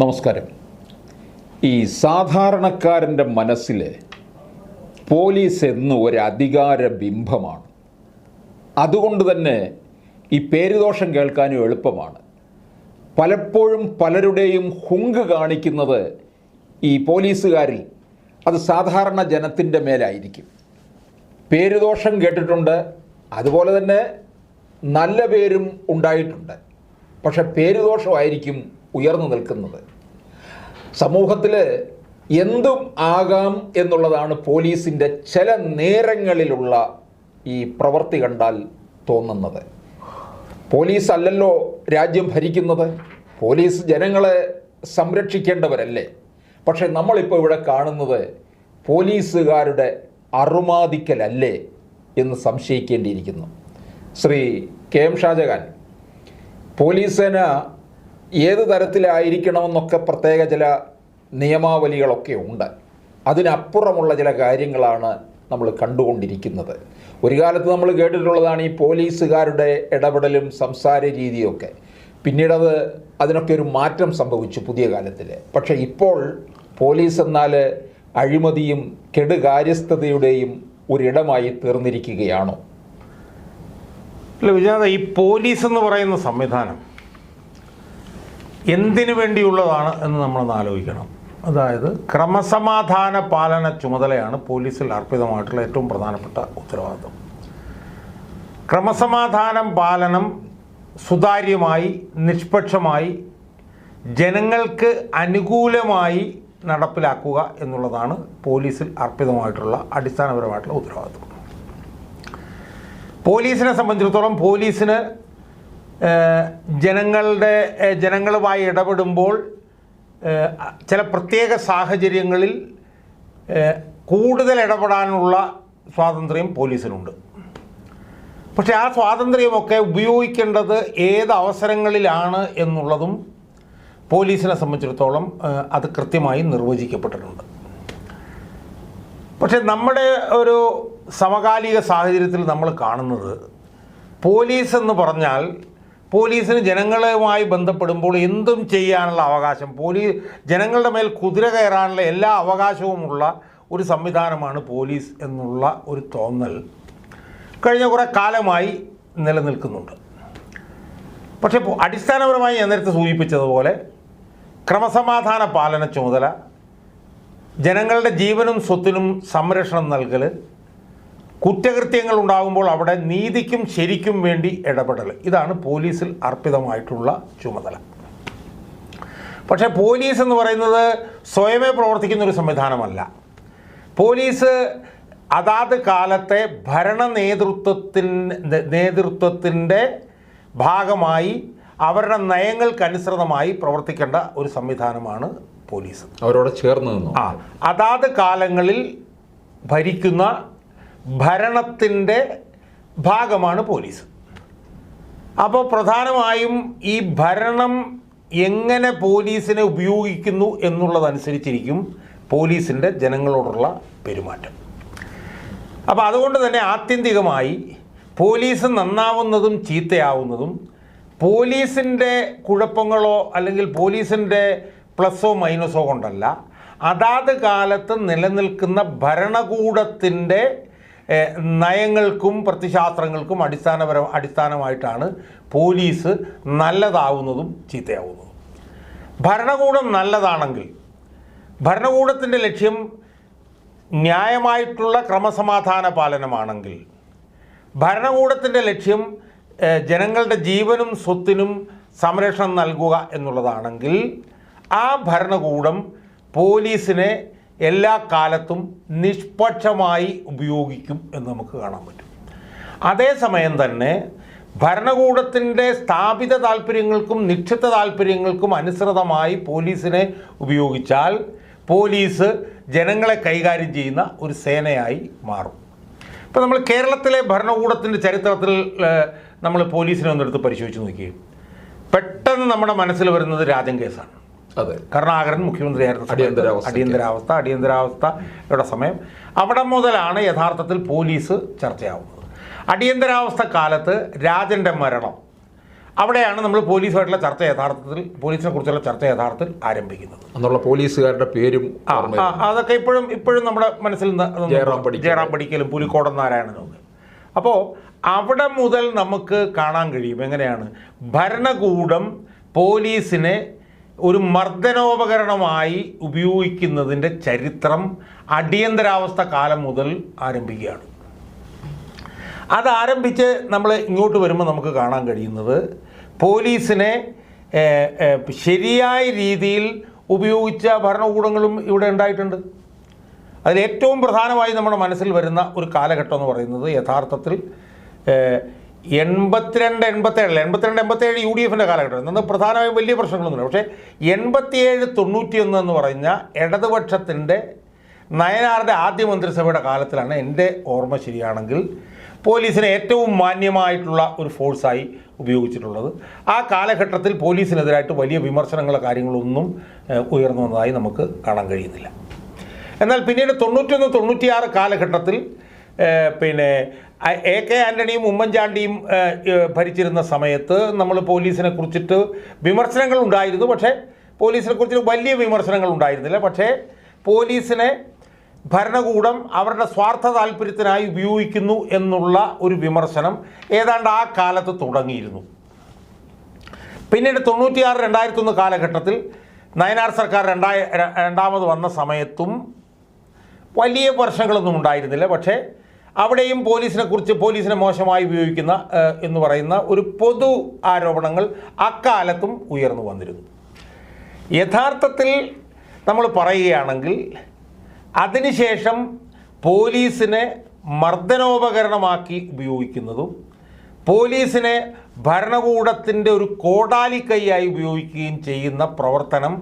നമസ്കാരം. ഈ സാധാരണക്കാരന്റെ മനസ്സിൽ പോലീസ് എന്ന് ഒരു അധികാര ബിംബമാണ്. അതുകൊണ്ട് തന്നെ ഈ പേരുദോഷം കേൾക്കാനും എളുപ്പമാണ്. പലപ്പോഴും പലരുടെയും ഹുങ്ക് കാണിക്കുന്നത് ഈ പോലീസുകാരിൽ അത് സാധാരണ ജനത്തിന്റെ മേലായിരിക്കും. പേരുദോഷം കേട്ടിട്ടുണ്ട് അതുപോലെ തന്നെ നല്ല പേരും ഉണ്ടായിട്ടുണ്ട്. പക്ഷെ പേരുദോഷമായിരിക്കും ഉയർന്നു നിൽക്കുന്നത്. സമൂഹത്തിൽ എന്തും ആകാം എന്നുള്ളതാണ് പോലീസിന്റെ ചില നേരങ്ങളിലുള്ള ഈ പ്രവൃത്തി കണ്ടാൽ തോന്നുന്നത്. പോലീസ് അല്ലല്ലോ രാജ്യം ഭരിക്കുന്നത്? പോലീസ് ജനങ്ങളെ സംരക്ഷിക്കേണ്ടവരല്ലേ? പക്ഷെ നമ്മളിപ്പോൾ ഇവിടെ കാണുന്നത് പോലീസുകാരുടെ അറുമാദിക്കലല്ലേ എന്ന് സംശയിക്കേണ്ടിയിരിക്കുന്നു. Shri K M Shajahan police സേന ഏത് തരത്തിലായിരിക്കണമെന്നൊക്കെ പ്രത്യേക ചില നിയമാവലികളൊക്കെ ഉണ്ട്. അതിനപ്പുറമുള്ള ചില കാര്യങ്ങളാണ് നമ്മൾ കണ്ടുകൊണ്ടിരിക്കുന്നത്. ഒരു കാലത്ത് നമ്മൾ കേട്ടിട്ടുള്ളതാണ് ഈ പോലീസുകാരുടെ ഇടപെടലും സംസാര രീതിയൊക്കെ. പിന്നീടത് അതിനൊക്കെ ഒരു മാറ്റം സംഭവിച്ചു പുതിയ കാലത്തിൽ പക്ഷേ ഇപ്പോൾ പോലീസ് എന്നാൽ അഴിമതിയും കെടുകാര്യസ്ഥതയുടെയും ഒരിടമായി തീർന്നിരിക്കുകയാണോ? അല്ല വിജാത ഈ പോലീസ് എന്ന് പറയുന്ന സംവിധാനം എന്തിനു വേണ്ടിയുള്ളതാണ് എന്ന് നമ്മളൊന്ന് ആലോചിക്കണം. അതായത് ക്രമസമാധാന പാലന ചുമതലയാണ് പോലീസിൽ അർപ്പിതമായിട്ടുള്ള ഏറ്റവും പ്രധാനപ്പെട്ട ഉത്തരവാദിത്വം. ക്രമസമാധാനം പാലനം സുതാര്യമായി നിഷ്പക്ഷമായി ജനങ്ങൾക്ക് അനുകൂലമായി നടപ്പിലാക്കുക എന്നുള്ളതാണ് പോലീസിൽ അർപ്പിതമായിട്ടുള്ള അടിസ്ഥാനപരമായിട്ടുള്ള ഉത്തരവാദിത്വം. പോലീസിനെ സംബന്ധിച്ചിടത്തോളം പോലീസിന് ജനങ്ങളുടെ ജനങ്ങളുമായി ഇടപെടുമ്പോൾ ചില പ്രത്യേക സാഹചര്യങ്ങളിൽ കൂടുതൽ ഇടപെടാനുള്ള സ്വാതന്ത്ര്യം പോലീസിനുണ്ട്. പക്ഷേ ആ സ്വാതന്ത്ര്യമൊക്കെ ഉപയോഗിക്കേണ്ടത് ഏത് അവസരങ്ങളിലാണ് എന്നുള്ളതും പോലീസിനെ സംബന്ധിച്ചിടത്തോളം അത് കൃത്യമായി നിർവചിക്കപ്പെട്ടിട്ടുണ്ട്. പക്ഷേ നമ്മുടെ ഒരു സമകാലിക സാഹചര്യത്തിൽ നമ്മൾ കാണുന്നത് പോലീസ് എന്ന് പറഞ്ഞാൽ പോലീസിന് ജനങ്ങളുമായി ബന്ധപ്പെടുമ്പോൾ എന്തും ചെയ്യാനുള്ള അവകാശം പോലീസ് ജനങ്ങളുടെ മേൽ കുതിര കയറാനുള്ള എല്ലാ അവകാശവുമുള്ള ഒരു സംവിധാനമാണ് പോലീസ് എന്നുള്ള ഒരു തോന്നൽ കഴിഞ്ഞ കുറേ കാലമായി നിലനിൽക്കുന്നുണ്ട്. പക്ഷേ അടിസ്ഥാനപരമായി ഞാൻ നേരത്തെ സൂചിപ്പിച്ചതുപോലെ ക്രമസമാധാന പാലന ചുമതല ജനങ്ങളുടെ ജീവനും സ്വത്തിനും സംരക്ഷണം നൽകൽ കുറ്റകൃത്യങ്ങൾ ഉണ്ടാകുമ്പോൾ അവിടെ നീതിക്കും ശരിക്കും വേണ്ടി ഇടപെടൽ. ഇതാണ് പോലീസിൽ അർപ്പിതമായിട്ടുള്ള ചുമതല. പക്ഷേ പോലീസ് എന്ന് പറയുന്നത് സ്വയമേ പ്രവർത്തിക്കുന്ന ഒരു സംവിധാനമല്ല. പോലീസ് അതാത് കാലത്തെ ഭരണ നേതൃത്വത്തിന്റെ നേതൃത്വത്തിന്റെ ഭാഗമായി അവരുടെ നയങ്ങൾക്കനുസൃതമായി പ്രവർത്തിക്കേണ്ട ഒരു സംവിധാനമാണ് പോലീസ്. അവരോട് ചേർന്ന് നിന്നു? ആ അതാത് കാലങ്ങളിൽ ഭരിക്കുന്ന ഭരണത്തിന്റെ ഭാഗമാണ് പോലീസ്. അപ്പോൾ പ്രധാനമായും ഈ ഭരണം എങ്ങനെ പോലീസിനെ ഉപയോഗിക്കുന്നു എന്നുള്ളതനുസരിച്ചിരിക്കും പോലീസിന്റെ ജനങ്ങളോടുള്ള പെരുമാറ്റം. അപ്പോൾ അതുകൊണ്ട് തന്നെ ആത്യന്തികമായി പോലീസ് നന്നാവുന്നതും ചീത്തയാവുന്നതും പോലീസിന്റെ കുഴപ്പങ്ങളോ അല്ലെങ്കിൽ പോലീസിന്റെ പ്ലസ്സോ മൈനസോ കൊണ്ടല്ല അതാത് കാലത്ത് നിലനിൽക്കുന്ന ഭരണകൂടത്തിന്റെ നയങ്ങൾക്കും പ്രതിശാസ്ത്രങ്ങൾക്കും അടിസ്ഥാനപര അടിസ്ഥാനമായിട്ടാണ് പോലീസ് നല്ലതാവുന്നതും ചീത്തയാവുന്നതും. ഭരണകൂടം നല്ലതാണെങ്കിൽ ഭരണകൂടത്തിന്റെ ലക്ഷ്യം ന്യായമായിട്ടുള്ള ക്രമസമാധാന പാലനമാണെങ്കിൽ ഭരണകൂടത്തിന്റെ ലക്ഷ്യം ജനങ്ങളുടെ ജീവനും സ്വത്തിനും സംരക്ഷണം നൽകുക എന്നുള്ളതാണെങ്കിൽ ആ ഭരണകൂടം പോലീസിനെ എല്ലാ കാലത്തും നിഷ്പക്ഷമായി ഉപയോഗിക്കും എന്ന് നമുക്ക് കാണാൻ പറ്റും. അതേസമയം തന്നെ ഭരണകൂടത്തിന്റെ സ്ഥാപിത താല്പര്യങ്ങൾക്കും നിക്ഷിപ്ത താല്പര്യങ്ങൾക്കും അനുസൃതമായി പോലീസിനെ ഉപയോഗിച്ചാൽ പോലീസ് ജനങ്ങളെ കൈകാര്യം ചെയ്യുന്ന ഒരു സേനയായി മാറും. ഇപ്പോൾ നമ്മൾ കേരളത്തിലെ ഭരണകൂടത്തിന്റെ ചരിത്രത്തിൽ നമ്മൾ പോലീസിനെ ഒന്നെടുത്ത് പരിശോധിച്ച് നോക്കി പെട്ടെന്ന് നമ്മുടെ മനസ്സിൽ വരുന്നത് രാജൻ കേസാണ്. അതെ. കരുണാകരൻ മുഖ്യമന്ത്രിയായിരുന്ന അടിയന്തരാവസ്ഥ. അടിയന്തരാവസ്ഥ അടിയന്തരാവസ്ഥയുടെ സമയം. അവിടെ മുതലാണ് യഥാർത്ഥത്തിൽ പോലീസ് ചർച്ചയാവുന്നത്. അടിയന്തരാവസ്ഥ കാലത്ത് രാജന്റെ മരണം. അവിടെയാണ് നമ്മൾ പോലീസുമായിട്ടുള്ള ചർച്ച യഥാർത്ഥത്തിൽ പോലീസിനെ കുറിച്ചുള്ള ചർച്ച യഥാർത്ഥത്തിൽ ആരംഭിക്കുന്നത്. അന്നുള്ള പോലീസുകാരുടെ പേരും അതൊക്കെ ഇപ്പോഴും ഇപ്പോഴും നമ്മുടെ മനസ്സിൽ ജയറാം പഠിക്കലും ജയറാം പടിക്കലും പുലിക്കോടൻ നാരായണനും ഒക്കെ. അപ്പോൾ അവിടെ മുതൽ നമുക്ക് കാണാൻ കഴിയും. എങ്ങനെയാണ്? ഭരണകൂടം പോലീസിനെ ഒരു മർദ്ദനോപകരണമായി ഉപയോഗിക്കുന്നതിന്റെ ചരിത്രം അടിയന്തരാവസ്ഥ കാലം മുതൽ ആരംഭിക്കുകയാണ്. അത് ആരംഭിച്ച് നമ്മൾ ഇങ്ങോട്ട് വരുമ്പോൾ നമുക്ക് കാണാൻ കഴിയുന്നത് പോലീസിനെ ശരിയായ രീതിയിൽ ഉപയോഗിച്ച ഭരണകൂടങ്ങളും ഇവിടെ ഉണ്ടായിട്ടുണ്ട്. അതിൽ ഏറ്റവും പ്രധാനമായി നമ്മുടെ മനസ്സിൽ വരുന്ന ഒരു കാലഘട്ടം എന്ന് പറയുന്നത് യഥാർത്ഥത്തിൽ എൺപത്തിരണ്ട് എൺപത്തേഴ് എൺപത്തിരണ്ട് എൺപത്തേഴ് യു ഡി എഫിന്റെ കാലഘട്ടം. നിന്ന് പ്രധാനമായും വലിയ പ്രശ്നങ്ങളൊന്നുമില്ല. പക്ഷേ എൺപത്തിയേഴ് തൊണ്ണൂറ്റിയൊന്ന് എന്ന് പറഞ്ഞ ഇടതുപക്ഷത്തിന്റെ നയനാറിന്റെ ആദ്യ മന്ത്രിസഭയുടെ കാലത്തിലാണ് എന്റെ ഓർമ്മ ശരിയാണെങ്കിൽ പോലീസിനെ ഏറ്റവും മാന്യമായിട്ടുള്ള ഒരു ഫോഴ്സായി ഉപയോഗിച്ചിട്ടുള്ളത്. ആ കാലഘട്ടത്തിൽ പോലീസിനെതിരായിട്ട് വലിയ വിമർശനങ്ങളോ കാര്യങ്ങളൊന്നും ഉയർന്നു വന്നതായി നമുക്ക് കാണാൻ കഴിയുന്നില്ല. എന്നാൽ പിന്നീട് തൊണ്ണൂറ്റൊന്ന് തൊണ്ണൂറ്റിയാറ് കാലഘട്ടത്തിൽ പിന്നെ എ കെ ആന്റണിയും ഉമ്മൻചാണ്ടിയും ഭരിച്ചിരുന്ന സമയത്ത് നമ്മൾ പോലീസിനെ കുറിച്ചിട്ട് വിമർശനങ്ങൾ ഉണ്ടായിരുന്നു. പക്ഷേ പോലീസിനെ കുറിച്ചിട്ട് വലിയ വിമർശനങ്ങൾ ഉണ്ടായിരുന്നില്ല. പക്ഷേ പോലീസിനെ ഭരണകൂടം അവരുടെ സ്വാർത്ഥ താല്പര്യത്തിനായി ഉപയോഗിക്കുന്നു എന്നുള്ള ഒരു വിമർശനം ഏതാണ്ട് ആ കാലത്ത് തുടങ്ങിയിരുന്നു. പിന്നീട് തൊണ്ണൂറ്റിയാറ് രണ്ടായിരത്തൊന്ന് കാലഘട്ടത്തിൽ നയനാർ സർക്കാർ രണ്ടായ രണ്ടാമത് വന്ന സമയത്തും വലിയ പ്രശ്നങ്ങളൊന്നും ഉണ്ടായിരുന്നില്ല. പക്ഷേ അവിടെയും പോലീസിനെ കുറിച്ച് പോലീസിനെ മോശമായി ഉപയോഗിക്കുന്ന എന്ന് പറയുന്ന ഒരു പൊതു ആരോപണങ്ങൾ അക്കാലത്തും ഉയർന്നു വന്നിരുന്നു. യഥാർത്ഥത്തിൽ നമ്മൾ പറയുകയാണെങ്കിൽ അതിനുശേഷം പോലീസിനെ മർദ്ദനോപകരണമാക്കി ഉപയോഗിക്കുന്നതും പോലീസിനെ ഭരണകൂടത്തിന്റെ ഒരു കോടാലിക്കൈയായി ഉപയോഗിക്കുകയും ചെയ്യുന്ന പ്രവർത്തനം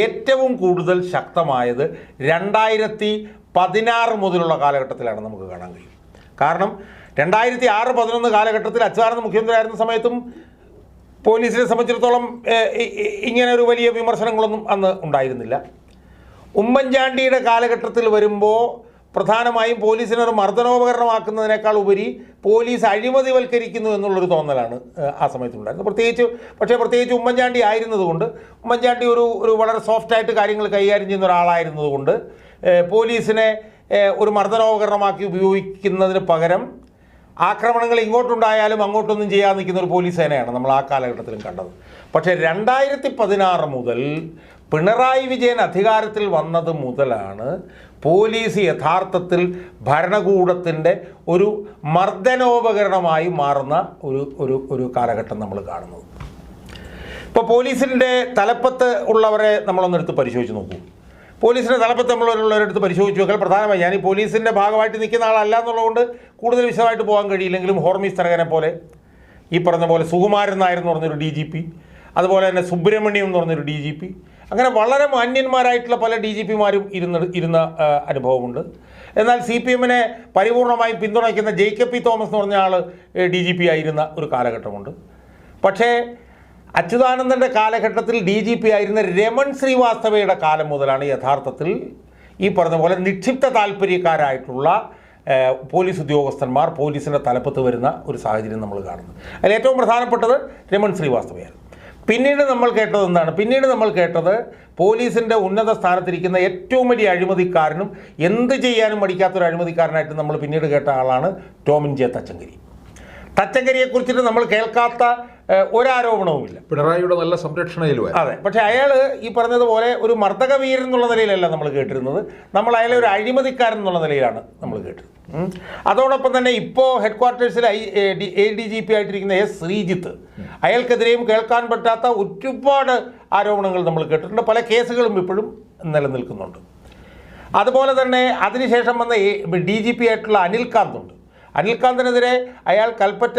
ഏറ്റവും കൂടുതൽ ശക്തമായത് രണ്ടായിരത്തി പതിനാറ് മുതലുള്ള കാലഘട്ടത്തിലാണ് നമുക്ക് കാണാൻ കഴിയും കാരണം രണ്ടായിരത്തി ആറ് പതിനൊന്ന് കാലഘട്ടത്തിൽ അച്യുതാനന്ദ മുഖ്യമന്ത്രിയായിരുന്ന സമയത്തും പോലീസിനെ സംബന്ധിച്ചിടത്തോളം ഇങ്ങനെ ഒരു വലിയ വിമർശനങ്ങളൊന്നും അന്ന് ഉണ്ടായിരുന്നില്ല. ഉമ്മൻചാണ്ടിയുടെ കാലഘട്ടത്തിൽ വരുമ്പോൾ പ്രധാനമായും പോലീസിനെ ഒരു മർദ്ദനോപകരണമാക്കുന്നതിനേക്കാൾ ഉപരി പോലീസ് അഴിമതിവൽക്കരിക്കുന്നു എന്നുള്ളൊരു തോന്നലാണ് ആ സമയത്തുണ്ടായിരുന്നത്. പ്രത്യേകിച്ച് പക്ഷേ പ്രത്യേകിച്ച് ഉമ്മൻചാണ്ടി ആയിരുന്നതുകൊണ്ട് ഉമ്മൻചാണ്ടി ഒരു ഒരു വളരെ സോഫ്റ്റായിട്ട് കാര്യങ്ങൾ കൈകാര്യം ചെയ്യുന്ന ഒരാളായിരുന്നതുകൊണ്ട് പോലീസിനെ ഒരു മർദ്ദനോപകരണമാക്കി ഉപയോഗിക്കുന്നതിന് പകരം ആക്രമണങ്ങൾ ഇങ്ങോട്ടുണ്ടായാലും അങ്ങോട്ടൊന്നും ചെയ്യാതെ നിൽക്കുന്ന ഒരു പോലീസ് സേനയാണ് നമ്മൾ ആ കാലഘട്ടത്തിലും കണ്ടത്. പക്ഷേ രണ്ടായിരത്തി പതിനാറ് മുതൽ പിണറായി വിജയൻ അധികാരത്തിൽ വന്നത് മുതലാണ് പോലീസ് യഥാർത്ഥത്തിൽ ഭരണകൂടത്തിന്റെ ഒരു മർദ്ദനോപകരണമായി മാറുന്ന ഒരു ഒരു ഒരു കാലഘട്ടം നമ്മൾ കാണുന്നത്. ഇപ്പോൾ പോലീസിന്റെ തലപ്പത്ത് ഉള്ളവരെ നമ്മളൊന്നെടുത്ത് പരിശോധിച്ച് നോക്കൂ. പോലീസിന്റെ തലപ്പത്ത് നമ്മളുള്ളവരെടുത്ത് പരിശോധിച്ച് നോക്കിയാൽ പ്രധാനമായി ഞാൻ ഈ പോലീസിന്റെ ഭാഗമായിട്ട് നിൽക്കുന്ന ആളല്ല എന്നുള്ളതുകൊണ്ട് കൂടുതൽ വിശദമായിട്ട് പോകാൻ കഴിയില്ലെങ്കിലും ഹോർമീസ് തരകനെ പോലെ ഈ പറഞ്ഞ പോലെ സുകുമാരൻ നായർ എന്ന് പറഞ്ഞൊരു ഡി ജി പി അതുപോലെ തന്നെ സുബ്രഹ്മണ്യം എന്ന് പറഞ്ഞൊരു ഡി ജി പി അങ്ങനെ വളരെ മാന്യന്മാരായിട്ടുള്ള പല ഡി ജി പിമാരും ഇരുന്ന ഇരുന്ന അനുഭവമുണ്ട്. എന്നാൽ സി പി എമ്മിനെ പരിപൂർണമായും പിന്തുണയ്ക്കുന്ന ജേക്കബ് പി തോമസ് എന്ന് പറഞ്ഞ ആൾ ഡി ജി പി ആയിരുന്ന ഒരു കാലഘട്ടമുണ്ട്. പക്ഷേ അച്യുതാനന്ദന്റെ കാലഘട്ടത്തിൽ ഡി ജി പി ആയിരുന്ന രമൺ ശ്രീവാസ്തവയുടെ കാലം മുതലാണ് യഥാർത്ഥത്തിൽ ഈ പറഞ്ഞ പോലെ നിക്ഷിപ്ത താല്പര്യക്കാരായിട്ടുള്ള പോലീസ് ഉദ്യോഗസ്ഥന്മാർ പോലീസിന്റെ തലപ്പത്ത് വരുന്ന ഒരു സാഹചര്യം നമ്മൾ കാണുന്നത് അതിൽ ഏറ്റവും പ്രധാനപ്പെട്ടത് രമൺ ശ്രീവാസ്തവയാണ് പിന്നീട് നമ്മൾ കേട്ടത് എന്താണ്? പിന്നീട് നമ്മൾ കേട്ടത് പോലീസിന്റെ ഉന്നത സ്ഥാനത്തിരിക്കുന്ന ഏറ്റവും വലിയ അഴിമതിക്കാരനും എന്ത് ചെയ്യാനും മടിക്കാത്തൊരു അഴിമതിക്കാരനായിട്ട് നമ്മൾ പിന്നീട് കേട്ട ആളാണ് ടോമിൻ ജെ തച്ചങ്കരി. തച്ചങ്കരിയെക്കുറിച്ചിട്ട് നമ്മൾ കേൾക്കാത്ത ഒരാരോപണവുമില്ല. പിണറായിയുടെ നല്ല സംരക്ഷണയിലും അതെ പക്ഷെ അയാൾ ഈ പറഞ്ഞതുപോലെ ഒരു മർദ്ദക വീരൻ എന്നുള്ള നിലയിലല്ല നമ്മൾ കേട്ടിരുന്നത്. നമ്മൾ അയാളെ ഒരു അഴിമതിക്കാരൻ എന്നുള്ള നിലയിലാണ് നമ്മൾ കേട്ടത് അതോടൊപ്പം തന്നെ ഇപ്പോൾ head ക്വാർട്ടേഴ്സിൽ I A D G P ആയിട്ടിരിക്കുന്ന എസ് ശ്രീജിത്ത് അയാൾക്കെതിരെയും കേൾക്കാൻ പറ്റാത്ത ഒരുപാട് ആരോപണങ്ങൾ നമ്മൾ കേട്ടിട്ടുണ്ട്. പല കേസുകളും ഇപ്പോഴും നിലനിൽക്കുന്നുണ്ട്. അതുപോലെ തന്നെ അതിനുശേഷം വന്ന ഡി ജി പി ആയിട്ടുള്ള അനിൽകാന്ത് ഉണ്ട് അനിൽകാന്തിനെതിരെ അയാൾ കൽപ്പറ്റ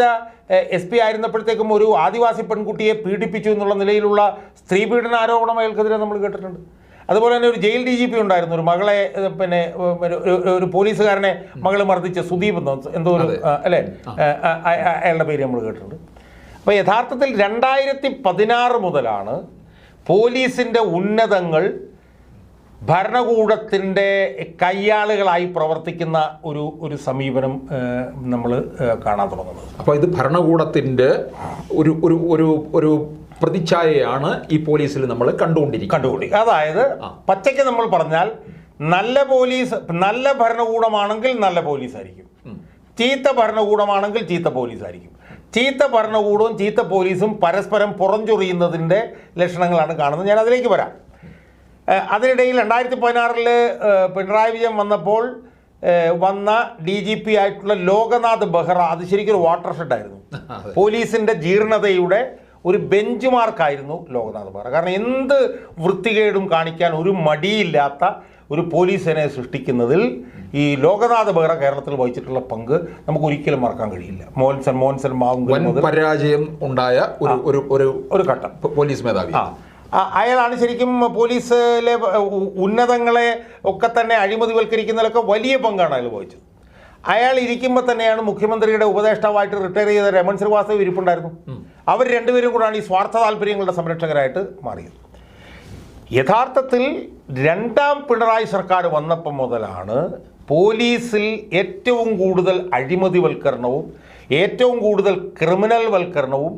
എസ് പി ആയിരുന്നപ്പോഴത്തേക്കും ഒരു ആദിവാസി പെൺകുട്ടിയെ പീഡിപ്പിച്ചു എന്നുള്ള നിലയിലുള്ള സ്ത്രീ പീഡന ആരോപണം അയാൾക്കെതിരെ നമ്മൾ കേട്ടിട്ടുണ്ട്. അതുപോലെ തന്നെ ഒരു ജയിൽ ഡി ജി പി ഉണ്ടായിരുന്നു. ഒരു മകളെ പിന്നെ ഒരു- പോലീസുകാരനെ മകൾ മർദ്ദിച്ച സുദീപ് എന്നോ എന്തോ ഒരു അല്ലേ? അയാളുടെ പേര് നമ്മൾ കേട്ടിട്ടുണ്ട്. അപ്പോൾ യഥാർത്ഥത്തിൽ രണ്ടായിരത്തി പതിനാറ് മുതലാണ് പോലീസിന്റെ ഉന്നതങ്ങൾ ഭരണകൂടത്തിന്റെ കയ്യാളുകളായി പ്രവർത്തിക്കുന്ന ഒരു ഒരു സമീപനം നമ്മൾ കാണാൻ തുടങ്ങുന്നത്. അപ്പോൾ ഇത് ഭരണകൂടത്തിന്റെ ഒരു ഒരു ഒരു ഒരു പ്രതിച്ഛായയാണ് ഈ പോലീസിൽ നമ്മൾ കണ്ടുകൊണ്ടിരിക്കുന്നത്. കണ്ടുകൊണ്ടി അതായത് പച്ചയ്ക്ക് നമ്മൾ പറഞ്ഞാൽ നല്ല പോലീസ് നല്ല ഭരണകൂടമാണെങ്കിൽ നല്ല പോലീസായിരിക്കും. ചീത്ത ഭരണകൂടമാണെങ്കിൽ ചീത്ത പോലീസായിരിക്കും. ചീത്ത ഭരണകൂടവും ചീത്ത പോലീസും പരസ്പരം പുറഞ്ചൊറിയുന്നതിന്റെ ലക്ഷണങ്ങളാണ് കാണുന്നത്. ഞാൻ അതിലേക്ക് വരാം. അതിനിടയിൽ രണ്ടായിരത്തി പതിനാറിൽ പിണറായി വിജയൻ വന്നപ്പോൾ വന്ന ഡി ജി പി ആയിട്ടുള്ള ലോകനാഥ് ബെഹ്റ അത് ശരിക്കും ഒരു വാട്ടർ ഷെഡായിരുന്നു പോലീസിന്റെ പോലീസിന്റെ ജീർണതയുടെ ഒരു ബെഞ്ച് മാർക്കായിരുന്നു ലോകനാഥ് ബെഹ്റ. കാരണം എന്ത് വൃത്തികേടും കാണിക്കാൻ ഒരു മടിയില്ലാത്ത ഒരു പോലീസിനെ സൃഷ്ടിക്കുന്നതിൽ ഈ ലോകനാഥ് ബെഹ്റ കേരളത്തിൽ വഹിച്ചിട്ടുള്ള പങ്ക് നമുക്ക് ഒരിക്കലും മറക്കാൻ കഴിയില്ല. മോഹൻസൻ മോഹൻസൻ മാവും പരാജയം ഉണ്ടായ ഒരു ഒരു ഒരു ഘട്ടം. പോലീസ് മേധാവി. അയാളാണ് ശരിക്കും പോലീസിലെ ഉന്നതങ്ങളെ ഒക്കെ തന്നെ അഴിമതിവൽക്കരിക്കുന്നതിലൊക്കെ വലിയ പങ്കാണ് അയാൾ വഹിച്ചത്. അയാൾ ഇരിക്കുമ്പോൾ തന്നെയാണ് മുഖ്യമന്ത്രിയുടെ ഉപദേഷ്ടാവായിട്ട് റിട്ടയർ ചെയ്ത രമൺ ശ്രീവാസ്തവ് ഇരിപ്പുണ്ടായിരുന്നു. അവർ രണ്ടുപേരും കൂടാണ് ഈ സ്വാർത്ഥ താല്പര്യങ്ങളുടെ സംരക്ഷകരായിട്ട് മാറിയത്. യഥാർത്ഥത്തിൽ രണ്ടാം പിണറായി സർക്കാർ വന്നപ്പം മുതലാണ് പോലീസിൽ ഏറ്റവും കൂടുതൽ അഴിമതിവൽക്കരണവും ഏറ്റവും കൂടുതൽ ക്രിമിനൽ വൽക്കരണവും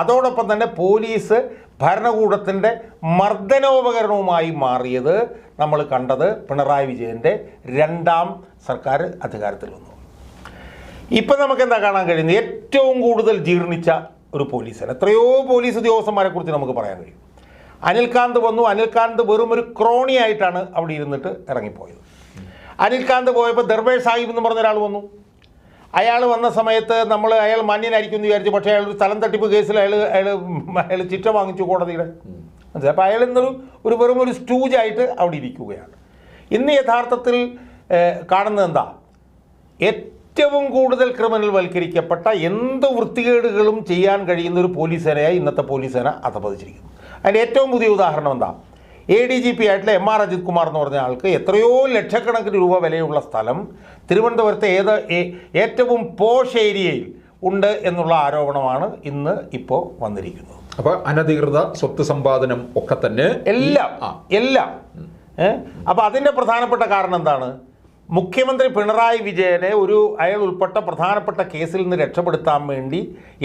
അതോടൊപ്പം തന്നെ പോലീസ് ഭരണകൂടത്തിന്റെ മർദ്ദനോപകരണവുമായി മാറിയത് നമ്മൾ കണ്ടത് പിണറായി വിജയന്റെ രണ്ടാം സർക്കാർ അധികാരത്തിൽ വന്നു. ഇപ്പം നമുക്ക് എന്താ കാണാൻ കഴിയുന്നത്? ഏറ്റവും കൂടുതൽ ജീർണിച്ച ഒരു പോലീസാണ്. എത്രയോ പോലീസ് ഉദ്യോഗസ്ഥന്മാരെ കുറിച്ച് നമുക്ക് പറയാൻ കഴിയും. അനിൽകാന്ത് വന്നു. അനിൽകാന്ത് വെറും ഒരു ക്രോണിയായിട്ടാണ് അവിടെ ഇരുന്നിട്ട് ഇറങ്ങിപ്പോയത്. അനിൽകാന്ത് പോയപ്പോൾ ദർബേഷ് സാഹിബ് എന്ന് പറഞ്ഞ ഒരാൾ വന്നു. അയാൾ വന്ന സമയത്ത് നമ്മൾ അയാൾ മാന്യനായിരിക്കും എന്ന് വിചാരിച്ചു. പക്ഷേ അയാൾ ഒരു സ്ഥലം തട്ടിപ്പ് കേസിൽ അയാൾ അയാൾ അയാൾ ചിറ്റ വാങ്ങിച്ചു കോടതിയുടെ. മനസ്സിലായി? അപ്പോൾ അയാൾ ഇന്നൊരു ഒരു വെറും ഒരു സ്റ്റൂജായിട്ട് അവിടെ ഇരിക്കുകയാണ്. ഇന്ന് യഥാർത്ഥത്തിൽ കാണുന്നത് എന്താ? ഏറ്റവും കൂടുതൽ ക്രിമിനൽ വൽക്കരിക്കപ്പെട്ട എന്ത് വൃത്തികേടുകളും ചെയ്യാൻ കഴിയുന്ന ഒരു പോലീസ് സേനയായി ഇന്നത്തെ പോലീസ് സേന അധപതിച്ചിരിക്കുന്നു. അതിന്റെ ഏറ്റവും പുതിയ ഉദാഹരണം എന്താ? എ ഡി ജി പി ആയിട്ടുള്ള എം ആർ അജിത് കുമാർ എന്ന് പറഞ്ഞ ആൾക്ക് എത്രയോ ലക്ഷക്കണക്കിന് രൂപ വിലയുള്ള സ്ഥലം തിരുവനന്തപുരത്തെ ഏത് ഏറ്റവും പോഷ് ഏരിയയിൽ ഉണ്ട് എന്നുള്ള ആരോപണമാണ് ഇന്ന് ഇപ്പോൾ വന്നിരിക്കുന്നത്. അപ്പോൾ അനധികൃത സ്വത്ത് സമ്പാദനം ഒക്കെ തന്നെ എല്ലാം എല്ലാം. അപ്പോൾ അപ്പൊ അതിന്റെ പ്രധാനപ്പെട്ട കാരണം എന്താണ്? മുഖ്യമന്ത്രി പിണറായി വിജയനെ ഒരു അയാൾ ഉൾപ്പെട്ട പ്രധാനപ്പെട്ട കേസിൽ നിന്ന് രക്ഷപ്പെടുത്താൻ വേണ്ടി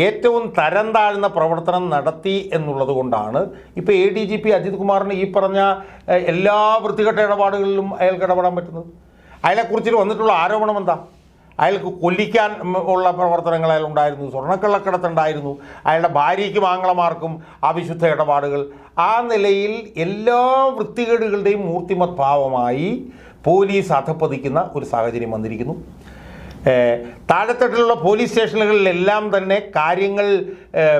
ഏറ്റവും തരം താഴ്ന്ന പ്രവർത്തനം നടത്തി എന്നുള്ളത് കൊണ്ടാണ് ഇപ്പോൾ A D G P Ajith കുമാറിന് ഈ പറഞ്ഞ എല്ലാ വൃത്തികെട്ട ഇടപാടുകളിലും അയാൾക്ക് ഇടപെടാൻ പറ്റുന്നത്? അയാളെക്കുറിച്ച് വന്നിട്ടുള്ള ആരോപണം എന്താ? അയാൾക്ക് കൊല്ലിക്കാൻ ഉള്ള പ്രവർത്തനങ്ങൾ അയാൾ ഉണ്ടായിരുന്നു സ്വർണക്കള്ളക്കടത്തുണ്ടായിരുന്നു അയാളുടെ ഭാര്യയ്ക്കും ആംഗ്ലമാർക്കും അവിശുദ്ധ ഇടപാടുകൾ. ആ നിലയിൽ എല്ലാ വൃത്തികേടുകളുടെയും മൂർത്തിമത് ഭാവമായി പോലീസ് അധപ്പതിക്കുന്ന ഒരു സാഹചര്യം വന്നിരിക്കുന്നു. താഴെത്തട്ടിലുള്ള പോലീസ് സ്റ്റേഷനുകളിലെല്ലാം തന്നെ കാര്യങ്ങൾ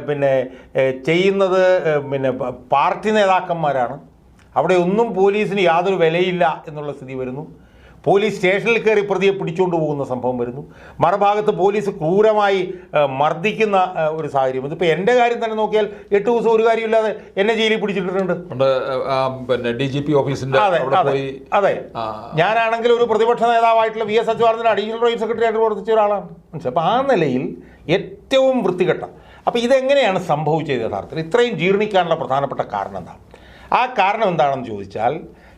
പിന്നെ ചെയ്യുന്നത് പിന്നെ പാർട്ടി നേതാക്കന്മാരാണ്. അവിടെ ഒന്നും പോലീസിന് യാതൊരു വിലയില്ല എന്നുള്ള സ്ഥിതി വരുന്നു. പോലീസ് സ്റ്റേഷനിൽ കയറി പ്രതിയെ പിടിച്ചുകൊണ്ട് പോകുന്ന സംഭവം വരുന്നു. മറുഭാഗത്ത് പോലീസ് ക്രൂരമായി മർദ്ദിക്കുന്ന ഒരു സാഹചര്യം ഇതിപ്പോൾ എന്റെ കാര്യം തന്നെ നോക്കിയാൽ എട്ട് ദിവസം ഒരു കാര്യമില്ലാതെ എന്നെ ജയിലിൽ പിടിച്ചിട്ടിട്ടുണ്ട്. പിന്നെ ഡി ജി പി ഓഫീസിന്റെ അതെ. ഞാനാണെങ്കിൽ ഒരു പ്രതിപക്ഷ നേതാവായിട്ടുള്ള V S Achuthanandan additional right secretary ആയിട്ട് പ്രവർത്തിച്ച ഒരാളാണ്. മനസ്സിലായി? അപ്പോൾ ആ നിലയിൽ ഏറ്റവും വൃത്തികെട്ട അപ്പോൾ ഇതെങ്ങനെയാണ് സംഭവിച്ചത് യഥാർത്ഥത്തിൽ? ഇത്രയും ജീർണിക്കാനുള്ള പ്രധാനപ്പെട്ട കാരണം എന്താണ് ആ കാരണം എന്താണെന്ന് ചോദിച്ചാൽ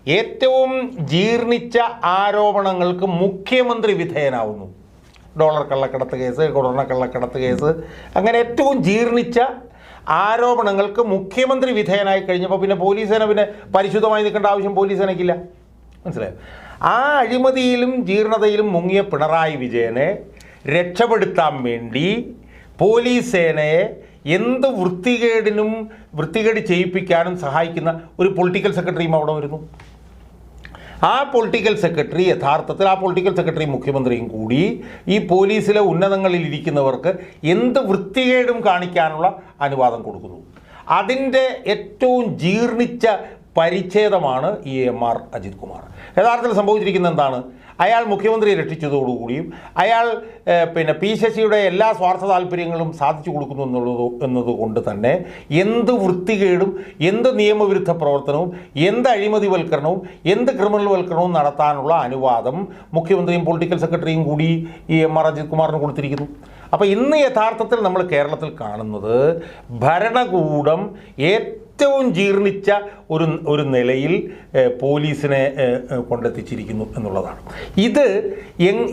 ഏറ്റവും ജീർണിച്ച ആരോപണങ്ങൾക്ക് മുഖ്യമന്ത്രി വിധേയനാവുന്നു. ഡോളർ കള്ളക്കടത്ത് കേസ് കൊറോണ കള്ളക്കടത്ത് കേസ്. അങ്ങനെ ഏറ്റവും ജീർണിച്ച ആരോപണങ്ങൾക്ക് മുഖ്യമന്ത്രി വിധേയനായി കഴിഞ്ഞപ്പോൾ പിന്നെ പോലീസ് സേന പിന്നെ പരിശുദ്ധമായി നിൽക്കേണ്ട ആവശ്യം പോലീസ് സേനയ്ക്കില്ല. മനസ്സിലായോ? ആ അഴിമതിയിലും ജീർണതയിലും മുങ്ങിയ പിണറായി വിജയനെ രക്ഷപ്പെടുത്താൻ വേണ്ടി പോലീസ് സേനയെ എന്ത് വൃത്തികേടിനും വൃത്തികേട് ചെയ്യിപ്പിക്കാനും സഹായിക്കുന്ന ഒരു പൊളിറ്റിക്കൽ സെക്രട്ടറിയും അവിടെ വരുന്നു. ആ പൊളിറ്റിക്കൽ സെക്രട്ടറി യഥാർത്ഥത്തിൽ ആ പൊളിറ്റിക്കൽ സെക്രട്ടറി മുഖ്യമന്ത്രിയും കൂടി ഈ പോലീസിലെ ഉന്നതങ്ങളിൽ ഇരിക്കുന്നവർക്ക് എന്ത് വൃത്തികേടും കാണിക്കാനുള്ള അനുവാദം കൊടുക്കുന്നു. അതിന്റെ ഏറ്റവും ജീർണിച്ച പരിച്ഛേദമാണ് ഈ എം ആർ അജിത് കുമാർ. യഥാർത്ഥത്തിൽ സംഭവിച്ചിരിക്കുന്നത് എന്താണ്? അയാൾ മുഖ്യമന്ത്രിയെ രക്ഷിച്ചതോടുകൂടിയും അയാൾ പിന്നെ പി ശശിയുടെ എല്ലാ സ്വാർത്ഥ താല്പര്യങ്ങളും സാധിച്ചു കൊടുക്കുന്നു എന്നുള്ളത് എന്നതുകൊണ്ട് തന്നെ എന്ത് വൃത്തികേടും എന്ത് നിയമവിരുദ്ധ പ്രവർത്തനവും എന്ത് അഴിമതിവൽക്കരണവും എന്ത് ക്രിമിനൽ വൽക്കരണവും നടത്താനുള്ള അനുവാദം മുഖ്യമന്ത്രിയും പൊളിറ്റിക്കൽ സെക്രട്ടറിയും കൂടി ഈ എം ആർ അജിത് കുമാറിന് കൊടുത്തിരിക്കുന്നു. അപ്പോൾ ഇന്ന് യഥാർത്ഥത്തിൽ നമ്മൾ കേരളത്തിൽ കാണുന്നത് ഭരണകൂടം ഏറ്റവും ഏറ്റവും ജീർണിച്ച ഒരു ഒരു നിലയിൽ പോലീസിനെ കൊണ്ടെത്തിച്ചിരിക്കുന്നു എന്നുള്ളതാണ്. ഇത്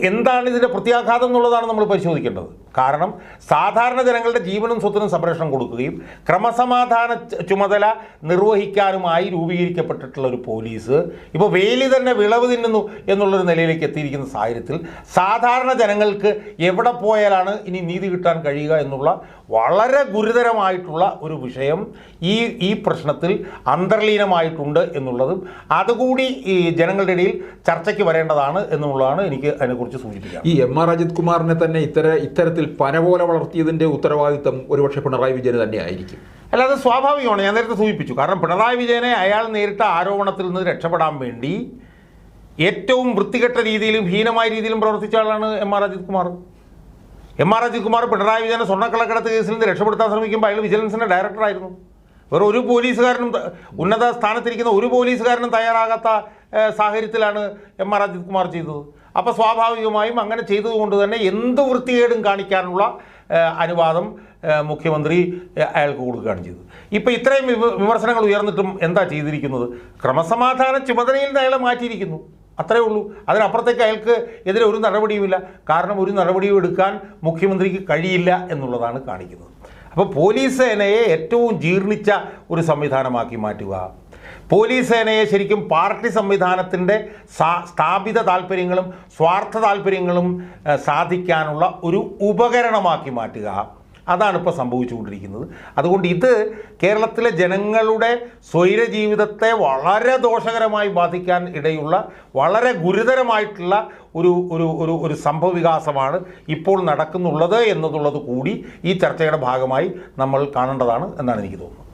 എന്താണ് ഇതിന്റെ പ്രത്യാഘാതം എന്നുള്ളതാണ് നമ്മൾ പരിശോധിക്കേണ്ടത്. കാരണം സാധാരണ ജനങ്ങളുടെ ജീവനും സ്വത്തിനും സംരക്ഷണം കൊടുക്കുകയും ക്രമസമാധാന ചുമതല നിർവഹിക്കാനുമായി രൂപീകരിക്കപ്പെട്ടിട്ടുള്ള ഒരു പോലീസ് ഇപ്പോൾ വേലി തന്നെ വിളവ് തിന്നുന്നു എന്നുള്ളൊരു നിലയിലേക്ക് എത്തിയിരിക്കുന്ന സാഹചര്യത്തിൽ സാധാരണ ജനങ്ങൾക്ക് എവിടെ പോയാലാണ് ഇനി നീതി കിട്ടാൻ കഴിയുക എന്നുള്ള വളരെ ഗുരുതരമായിട്ടുള്ള ഒരു വിഷയം ഈ ഈ പ്രശ്നത്തിൽ അന്തർലീനമായിട്ടുണ്ട് എന്നുള്ളതും അതുകൂടി ഈ ജനങ്ങളുടെ ഇടയിൽ ചർച്ചയ്ക്ക് വരേണ്ടതാണ് എന്നുള്ളതാണ് എനിക്ക് അതിനെക്കുറിച്ച് സൂചിപ്പിക്കാം ഈ എം ആർ അജിത് കുമാറിനെ തന്നെ ഇത്തര ഇത്തരത്തിൽ പന പോലെ വളർത്തിയതിന്റെ ഉത്തരവാദിത്തം ഒരുപക്ഷെ പിണറായി വിജയന് തന്നെ ആയിരിക്കും അല്ല അത് സ്വാഭാവികമാണ്. ഞാൻ നേരത്തെ സൂചിപ്പിച്ചു. കാരണം പിണറായി വിജയനെ അയാൾ നേരിട്ട ആരോപണത്തിൽ നിന്ന് രക്ഷപ്പെടാൻ വേണ്ടി ഏറ്റവും വൃത്തികെട്ട രീതിയിലും ഹീനമായ രീതിയിലും പ്രവർത്തിച്ച ആളാണ് M R Ajith Kumar. M R Ajith Kumar Pinarayi വിജയനെ സ്വർണക്കള്ളക്കടത്ത് കേസിൽ നിന്ന് രക്ഷപ്പെടുത്താൻ ശ്രമിക്കുമ്പോൾ അയാൾ വിജിലൻസിന്റെ ഡയറക്ടറായിരുന്നു വേറെ ഒരു പോലീസുകാരനും ഉന്നത സ്ഥാനത്തിരിക്കുന്ന ഒരു പോലീസുകാരനും തയ്യാറാകാത്ത സാഹചര്യത്തിലാണ് എം ആർ അജിത് കുമാർ ചെയ്തത്. അപ്പോൾ സ്വാഭാവികമായും അങ്ങനെ ചെയ്തതുകൊണ്ട് തന്നെ എന്ത് വൃത്തികേടും കാണിക്കാനുള്ള അനുവാദം മുഖ്യമന്ത്രി അയാൾക്ക് കൊടുക്കുകയാണ് ചെയ്തത്. ഇപ്പോൾ ഇത്രയും വിമർശനങ്ങൾ ഉയർന്നിട്ടും എന്താ ചെയ്തിരിക്കുന്നത്? ക്രമസമാധാന ചുമതലയിൽ നിന്ന് അയാളെ മാറ്റിയിരിക്കുന്നു. അത്രേ ഉള്ളൂ. അതിനപ്പുറത്തേക്ക് അയാൾക്ക് എതിരെ ഒരു നടപടിയുമില്ല. കാരണം ഒരു നടപടിയും എടുക്കാൻ മുഖ്യമന്ത്രിക്ക് കഴിയില്ല എന്നുള്ളതാണ് കാണിക്കുന്നത്. അപ്പോൾ പോലീസ് സേനയെ ഏറ്റവും ജീർണിച്ച ഒരു സംവിധാനമാക്കി മാറ്റുക. പോലീസ് സേനയെ ശരിക്കും പാർട്ടി സംവിധാനത്തിന്റെ സ്ഥാപിത താല്പര്യങ്ങളും സ്വാർത്ഥ താല്പര്യങ്ങളും സാധിക്കാനുള്ള ഒരു ഉപകരണമാക്കി മാറ്റുക. അതാണ് ഇപ്പോൾ സംഭവിച്ചുകൊണ്ടിരിക്കുന്നത്. അതുകൊണ്ട് ഇത് കേരളത്തിലെ ജനങ്ങളുടെ സ്വൈര ജീവിതത്തെ വളരെ ദോഷകരമായി ബാധിക്കാൻ ഇടയുള്ള വളരെ ഗുരുതരമായിട്ടുള്ള ഒരു ഒരു ഒരു ഒരു സംഭവ വികാസമാണ് ഇപ്പോൾ നടക്കുന്നുള്ളത് എന്നതുള്ളത് കൂടി ഈ ചർച്ചയുടെ ഭാഗമായി നമ്മൾ കാണേണ്ടതാണ് എന്നാണ് എനിക്ക് തോന്നുന്നത്.